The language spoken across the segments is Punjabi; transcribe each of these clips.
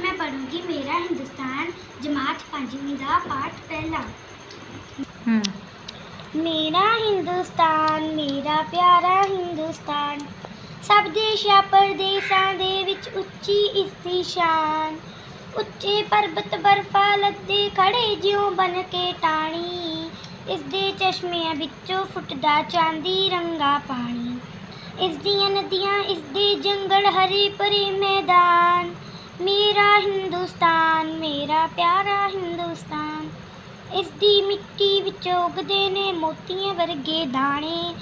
ਮੈਂ ਪੜੂੰਗੀ ਮੇਰਾ ਹਿੰਦੁਸਤਾਨ ਜਮਾਤ ਪੰਜਵੀਂ ਦਾ ਪਾਠ ਪਹਿਲਾ। ਹੂੰ। ਮੇਰਾ ਹਿੰਦੁਸਤਾਨ ਮੇਰਾ ਪਿਆਰਾ ਹਿੰਦੁਸਤਾਨ ਸਭ ਦੇਸ਼ਾਂ ਪਰਦੇਸਾਂ ਦੇ ਵਿੱਚ ਉੱਚੀ ਇਸ ਦੀ ਸ਼ਾਨ। ਉੱਚੇ ਪਰਬਤ ਬਰਫਾ ਲੱਦੇ ਖੜੇ ਜਿਉਂ ਬਨ ਕੇ ਟਾਣੀ। ਇਸ ਦੇ ਚਸ਼ਮਿਆਂ ਵਿੱਚੋਂ ਫੁੱਟਦਾ ਚਾਂਦੀ ਰੰਗਾ ਪਾਣੀ। ਇਸ ਦੀਆਂ ਨਦੀਆਂ ਇਸ ਦੇ ਜੰਗਲ ਹਰੇ ਭਰੇ ਮੈਦਾਨ। ਮੇਰਾ ਹਿੰਦੁਸਤਾਨ ਮੇਰਾ ਪਿਆਰਾ ਹਿੰਦੁਸਤਾਨ। ਇਸ ਦੀ ਮਿੱਟੀ ਵਿੱਚ ਉਗਦੇ ਨੇ ਮੋਤੀਆਂ ਵਰਗੇ ਦਾਣੇ।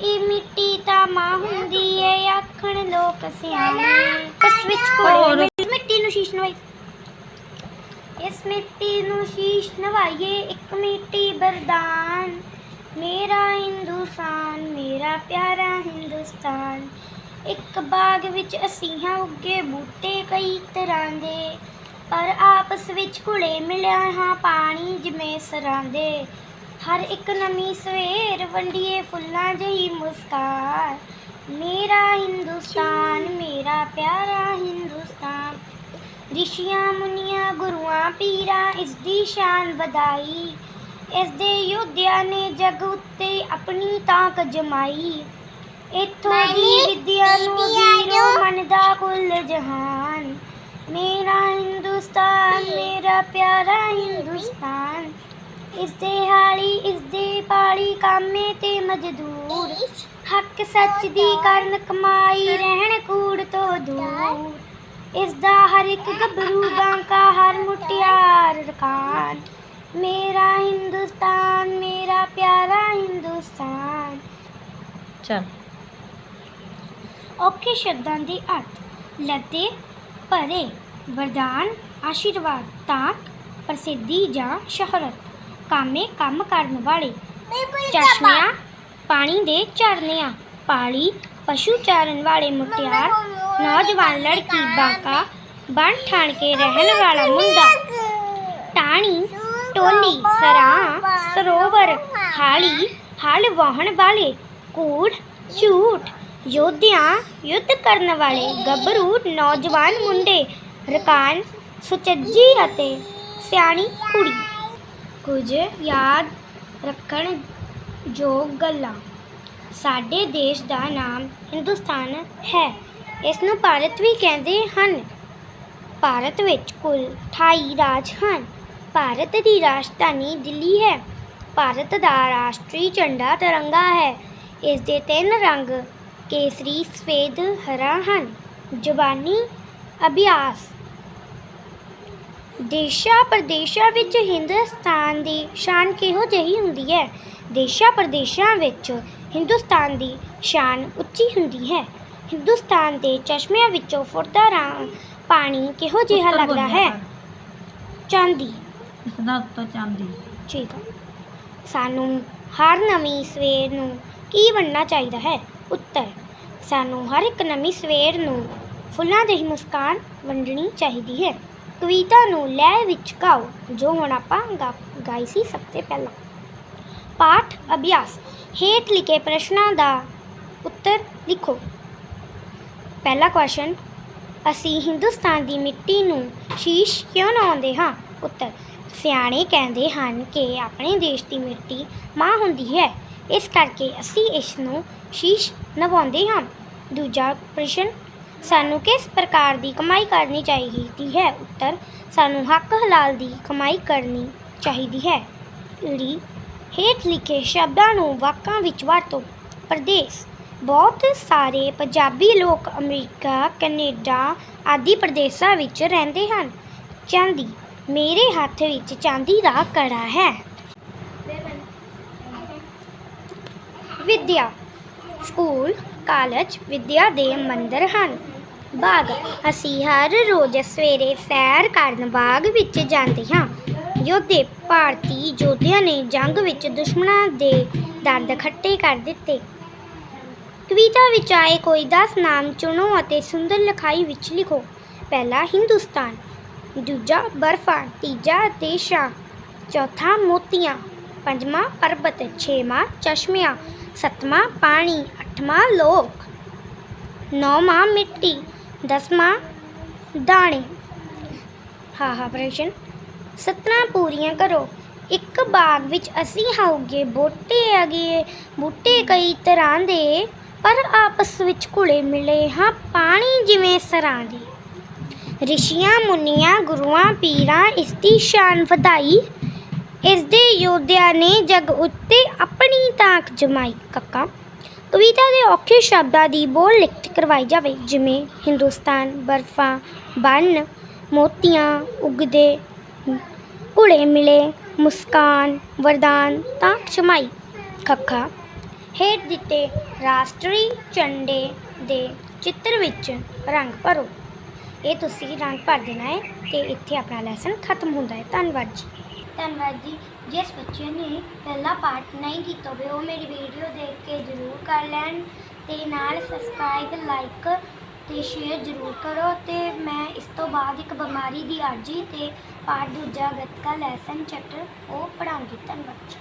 ਇਹ ਮਿੱਟੀ ਤਾਂ ਮਾਂ ਹੁੰਦੀ ਏ ਆਖਣ ਲੋਕ ਸਿਆਣੇ। ਇਸ ਵਿੱਚ ਕੋੜੇ ਮਿੱਟੀ ਨੂੰ ਸ਼ੀਸ਼ ਨਵਾਈ। ਇਸ ਮਿੱਟੀ ਨੂੰ ਸ਼ੀਸ਼ ਨਵਾਈਏ ਇੱਕ ਮਿੱਟੀ ਬਰਦਾਨ ਮੇਰਾ ਹਿੰਦੁਸਤਾਨ ਮੇਰਾ ਪਿਆਰਾ ਹਿੰਦੁਸਤਾਨ। ਇੱਕ ਬਾਗ ਵਿੱਚ ਅਸੀਹਾਂ ਉੱਗੇ ਬੂਟੇ ਕਈ ਤਰ੍ਹਾਂ ਦੇ, ਪਰ ਆਪਸ ਵਿੱਚ ਘੁਲੇ ਮਿਲਿਆ ਹਾਂ ਪਾਣੀ ਜਿਵੇਂ ਸਰਾਂ ਦੇ ਹਰ ਇੱਕ ਨਵੀਂ ਸਵੇਰ ਵੰਡੀਏ ਫੁੱਲਾਂ ਜਿਹੀ ਮੁਸਕਾਨ। ਮੇਰਾ ਹਿੰਦੁਸਤਾਨ, ਮੇਰਾ ਪਿਆਰਾ ਹਿੰਦੁਸਤਾਨ। ਰਿਸ਼ੀਆਂ, ਮੁਨੀਆਂ, ਗੁਰੂਆਂ, ਪੀਰਾਂ, ਇਸ ਦੀ ਸ਼ਾਨ ਵਧਾਈ। ਇਸ ਦੇ ਯੋਧਿਆਂ ਨੇ ਜਗ ਉੱਤੇ ਆਪਣੀ ਤਾਕ ਜਮਾਈ। ਇੱਥੋਂ ਦੀ ਵਿਦਿਆ ਨੂੰ ਵੀਰੋ ਮੰਨਦਾ ਕੁੱਲ ਜਹਾਨ। ਮੇਰਾ ਹਿੰਦੁਸਤਾਨ ਮੇਰਾ ਪਿਆਰਾ ਹਿੰਦੁਸਤਾਨ। ਇਸ ਦੇ ਹਾਲੀ ਇਸ ਦੇ ਪਾਲੀ ਕਾਮੇ ਤੇ ਮਜ਼ਦੂਰ। ਹੱਕ ਸੱਚ ਦੀ ਕਰਨ ਕਮਾਈ ਰਹਿਣ ਕੂੜ ਤੋਂ ਦੂਰ। ਇਸ ਦਾ ਹਰ ਇੱਕ ਗੱਭਰੂ ਬਾਂਕਾ ਹਰ ਮੁਟਿਆਰ ਰਕਾਨ। ਮੇਰਾ ਹਿੰਦੁਸਤਾਨ ਮੇਰਾ ਪਿਆਰਾ ਹਿੰਦੁਸਤਾਨ। ਚਲ। ਔਖੇ ਸ਼ਬਦਾਂ ਦੇ ਅਰਥ। ਲੱਦੇ ਭਰੇ ਵਰਦਾਨ ਆਸ਼ੀਰਵਾਦ ਤਾਕ ਪ੍ਰਸਿੱਧੀ ਜਾਂ ਸ਼ਹਰਤ ਕਾਮੇ ਕੰਮ ਕਰਨ ਵਾਲੇ। ਚਸ਼ਮਿਆਂ ਪਾਣੀ ਦੇ ਝਰਨਿਆਂ। ਪਾਲੀ ਪਸ਼ੂ ਚਾਰਨ ਵਾਲੇ ਮੁਟਿਆਰ ਨੌਜਵਾਨ ਲੜਕੀ ਬਾਕਾ ਬਣ ਠਾਣ ਕੇ ਰਹਿਣ ਵਾਲਾ ਮੁੰਡਾ। ਟਾਣੀ ਟੋਲੀ ਸਰਾਂ ਸਰੋਵਰ ਹਾਲੀ ਹਲ ਵਾਹਣ ਵਾਲੇ। ਕੂੜ ਝੂਠ ਯੋਧਿਆਂ ਯੁੱਧ ਕਰਨ ਵਾਲੇ ਗੱਭਰੂ, ਨੌਜਵਾਨ ਮੁੰਡੇ, ਰਕਾਨ, ਸੁਚੱਜੀ ਅਤੇ ਸਿਆਣੀ ਕੁੜੀ। ਕੁਝ ਯਾਦ ਰੱਖਣ ਯੋਗ ਗੱਲਾਂ। ਸਾਡੇ ਦੇਸ਼ ਦਾ ਨਾਮ ਹਿੰਦੁਸਤਾਨ ਹੈ। ਇਸ ਨੂੰ ਭਾਰਤ ਵੀ ਕਹਿੰਦੇ ਹਨ। ਭਾਰਤ ਵਿੱਚ ਕੁੱਲ 28 ਰਾਜ ਹਨ। ਭਾਰਤ ਦੀ ਰਾਜਧਾਨੀ ਦਿੱਲੀ ਹੈ। ਭਾਰਤ ਦਾ ਰਾਸ਼ਟਰੀ ਝੰਡਾ ਤਿਰੰਗਾ ਹੈ। ਇਸ ਦੇ ਤਿੰਨ ਰੰਗ ਕੇਸਰੀ ਸਫੇਦ ਹਰਾ ਹਨ। ਜ਼ੁਬਾਨੀ ਅਭਿਆਸ। ਦੇਸ਼ਾਂ ਪ੍ਰਦੇਸ਼ਾਂ ਵਿੱਚ ਹਿੰਦੁਸਤਾਨ ਦੀ ਸ਼ਾਨ ਕਿਹੋ ਜਿਹੀ ਹੁੰਦੀ ਹੈ? ਦੇਸ਼ਾਂ ਪ੍ਰਦੇਸ਼ਾਂ ਵਿੱਚ ਹਿੰਦੁਸਤਾਨ ਦੀ ਸ਼ਾਨ ਉੱਚੀ ਹੁੰਦੀ ਹੈ। ਹਿੰਦੁਸਤਾਨ ਦੇ ਚਸ਼ਮਿਆਂ ਵਿੱਚੋਂ ਫੁੱਟਦਾ ਰਾਂ ਪਾਣੀ ਕਿਹੋ ਜਿਹਾ ਲੱਗਦਾ ਹੈ। ਚਾਂਦੀ। ਇਸ ਦਾ ਉੱਤਰ ਚਾਂਦੀ। ਠੀਕ ਹੈ ਸਾਨੂੰ ਹਰ ਨਵੀਂ ਸਵੇਰ ਨੂੰ ਕੀ ਬਣਨਾ ਚਾਹੀਦਾ ਹੈ? ਉੱਤਰ। ਸਾਨੂੰ ਹਰ ਇੱਕ ਨਵੀਂ ਸਵੇਰ ਨੂੰ ਫੁੱਲਾਂ ਜਿਹੀ ਮੁਸਕਾਨ ਵੰਡਣੀ ਚਾਹੀਦੀ ਹੈ। ਕਵਿਤਾ ਨੂੰ ਲੈ ਵਿੱਚ ਗਾਓ ਜੋ ਹੁਣ ਆਪਾਂ ਗਾ- ਗਾਈ ਸੀ ਸਭ ਤੋਂ ਪਹਿਲਾਂ। ਪਾਠ, ਅਭਿਆਸ, ਹੇਠ ਲਿਖੇ ਪ੍ਰਸ਼ਨਾਂ ਦਾ ਉੱਤਰ ਲਿਖੋ। ਪਹਿਲਾ ਕੁਐਸਚਨ ਅਸੀਂ ਹਿੰਦੁਸਤਾਨ ਦੀ ਮਿੱਟੀ ਨੂੰ ਸ਼ੀਸ਼ ਕਿਉਂ ਨਵਾਉਂਦੇ ਹਾਂ? ਉੱਤਰ, ਸਿਆਣੇ ਕਹਿੰਦੇ ਹਨ ਕਿ ਆਪਣੇ ਦੇਸ਼ ਦੀ ਮਿੱਟੀ ਮਾਂ ਹੁੰਦੀ ਹੈ। ਇਸ ਕਰਕੇ ਅਸੀਂ ਇਸ ਨੂੰ ਸ਼ੀਸ਼ ਨਵਾਉਂਦੇ ਹਾਂ। ਦੂਜਾ ਪ੍ਰਸ਼ਨ, ਸਾਨੂੰ ਕਿਸ ਪ੍ਰਕਾਰ ਦੀ ਕਮਾਈ ਕਰਨੀ ਚਾਹੀਦੀ ਹੈ? ਉੱਤਰ, ਸਾਨੂੰ ਹੱਕ ਹਲਾਲ ਦੀ ਕਮਾਈ ਕਰਨੀ ਚਾਹੀਦੀ ਹੈ। ੜੀ ਹੇਠ ਲਿਖੇ ਸ਼ਬਦਾਂ ਨੂੰ ਵਾਕਾਂ ਵਿੱਚ ਵਰਤੋ। ਪ੍ਰਦੇਸ਼, ਬਹੁਤ ਸਾਰੇ ਪੰਜਾਬੀ ਲੋਕ ਅਮਰੀਕਾ, ਕੈਨੇਡਾ ਆਦਿ ਪ੍ਰਦੇਸ਼ਾਂ ਵਿੱਚ ਰਹਿੰਦੇ ਹਨ। ਚਾਂਦੀ, ਮੇਰੇ ਹੱਥ ਵਿੱਚ ਚਾਂਦੀ ਦਾ ਕੜਾ ਹੈ। ਵਿੱਦਿਆ, ਸਕੂਲ, ਕਾਲਜ, ਵਿੱਦਿਆ ਦੇ ਮੰਦਰ ਹਨ। ਬਾਗ, ਅਸੀਂ ਹਰ ਰੋਜ਼ ਸਵੇਰੇ ਸੈਰ ਕਰਨ ਬਾਗ ਵਿੱਚ ਜਾਂਦੇ ਹਾਂ, ਯੋਧੇ ਭਾਰਤੀ ਯੋਧਿਆਂ ਨੇ ਜੰਗ ਵਿੱਚ ਦੁਸ਼ਮਣਾਂ ਦੇ ਦੰਦ ਖੱਟੇ ਕਰ ਦਿੱਤੇ। ਕਵਿਤਾ ਵਿੱਚ ਆਏ ਕੋਈ 10 ਨਾਮ ਚੁਣੋ ਅਤੇ ਸੁੰਦਰ ਲਿਖਾਈ ਵਿੱਚ ਲਿਖੋ। ਪਹਿਲਾ ਹਿੰਦੁਸਤਾਨ, ਦੂਜਾ ਬਰਫਾਂ, ਤੀਜਾ ਦੇਸ਼ਾਂ, ਚੌਥਾ ਮੋਤੀਆਂ। ਪੰਜਵਾਂ ਪਰਬਤ, ਛੇਵਾਂ ਚਸ਼ਮਿਆਂ, ਸੱਤਵਾਂ ਪਾਣੀ, ਅੱਠਵਾਂ ਲੋਕ, ਨੌਵਾਂ ਮਿੱਟੀ, ਦਸਵਾਂ ਦਾਣੇ। ਹਾਂ ਹਾਂ, ਪ੍ਰਸ਼ਨ। ਸਤਨਾ ਪੂਰੀਆਂ ਕਰੋ। ਇੱਕ ਬਾਗ ਵਿੱਚ ਅਸੀਂ ਹਾਉਗੇ ਬੂਟੇ ਅਗੇ, ਬੂਟੇ ਕਈ ਤਰ੍ਹਾਂ ਦੇ, ਪਰ ਆਪਸ ਵਿੱਚ ਘੁਲੇ ਮਿਲੇ ਹਾਂ ਪਾਣੀ ਜਿਵੇਂ ਸਰਾਂ ਦੇ। ਰਿਸ਼ੀਆਂ, ਮੁਨੀਆਂ, ਗੁਰੂਆਂ, ਪੀਰਾਂ, ਇਸ ਦੀ ਸ਼ਾਨ ਵਧਾਈ ਇਸ ਦੇ ਯੋਧਿਆਂ ਨੇ ਜਗ ਉੱਤੇ ਆਪਣੀ ਤਾਕ ਜਮਾਈ। ਕੱਕਾ, ਕਵਿਤਾ ਦੇ ਔਖੇ ਸ਼ਬਦਾਂ ਦੀ ਬੋਲ ਲਿਖਤ ਕਰਵਾਈ ਜਾਵੇ, ਜਿਵੇਂ ਹਿੰਦੁਸਤਾਨ, ਬਰਫਾਂ, ਬੰਨ, ਮੋਤੀਆਂ ਉਗਦੇ, ਘੁਲੇ ਮਿਲੇ, ਮੁਸਕਾਨ, ਵਰਦਾਨ, ਤਾਕ ਛਮਾਈ ਖੱਖਾ ਹੇਠ ਦਿੱਤੇ ਰਾਸ਼ਟਰੀ ਝੰਡੇ ਦੇ ਚਿੱਤਰ ਵਿੱਚ ਰੰਗ ਭਰੋ। ਇਹ ਤੁਸੀਂ ਰੰਗ ਭਰ ਦੇਣਾ ਹੈ ਤੇ ਇੱਥੇ ਆਪਣਾ ਲੈਸਨ ਖਤਮ ਹੁੰਦਾ ਹੈ। ਧੰਨਵਾਦ ਜੀ। ਧੰਨਵਾਦ ਜੀ। ਜਿਸ ਬੱਚੇ ਨੇ ਪਹਿਲਾ ਪਾਠ ਨਹੀਂ ਕੀਤਾ ਹੋਵੇ, ਉਹ ਮੇਰੀ ਵੀਡੀਓ ਦੇਖ ਕੇ ਜ਼ਰੂਰ ਕਰ ਲੈਣ ਤੇ ਨਾਲ ਸਬਸਕ੍ਰਾਈਬ ਲਾਈਕ ਤੇ ਸ਼ੇਅਰ ਜ਼ਰੂਰ ਕਰੋ ਤੇ ਮੈਂ ਇਸ ਤੋਂ ਬਾਅਦ ਇੱਕ ਬਿਮਾਰੀ ਦੀ ਅਰਜੀ ਤੇ ਪਾਠ ਦੂਜਾ ਗੱਤਕਾ ਲੈਸਨ ਚੈਪਟਰ ਉਹ ਪੜਾਉਂਗੀ ਧੰਨਵਾਦ ਜੀ।